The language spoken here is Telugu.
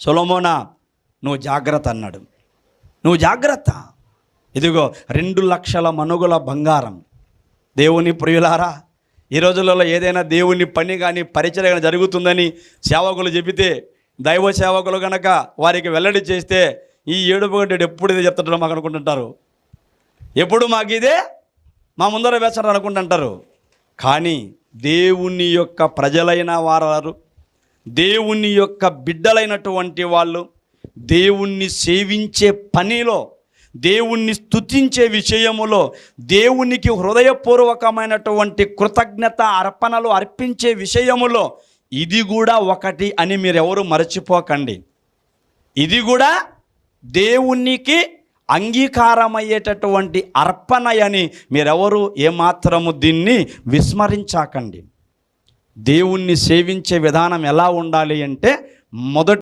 సొలమోనా నువ్వు జాగ్రత్త అన్నాడు. నువ్వు జాగ్రత్త. ఇదిగో రెండు లక్షల మనుగుల బంగారం. దేవుని ప్రియులారా ఈ రోజులలో ఏదైనా దేవుని పని కానీ పరిచయం కానీ జరుగుతుందని సేవకులు చెబితే దైవ సేవకులు కనుక వారికి వెల్లడి చేస్తే ఈ ఏడుపు గంటడు ఎప్పుడు ఇదే చెప్తాడో మాకు అనుకుంటుంటారు. ఎప్పుడు మాకు ఇదే? మా ముందర వేస్తారు అనుకుంటుంటారు. కానీ దేవుని యొక్క ప్రజలైన వారు దేవుని యొక్క బిడ్డలైనటువంటి వాళ్ళు దేవుణ్ణి సేవించే పనిలో దేవుణ్ణి స్తుతించే విషయములో దేవునికి హృదయపూర్వకమైనటువంటి కృతజ్ఞత అర్పణలు అర్పించే విషయములో ఇది కూడా ఒకటి అని మీరెవరు మరచిపోకండి. ఇది కూడా దేవునికి అంగీకారమయ్యేటటువంటి అర్పణ అని మీరెవరు ఏమాత్రము దీన్ని విస్మరించాకండి. దేవుణ్ణి సేవించే విధానం ఎలా ఉండాలి అంటే మొదటి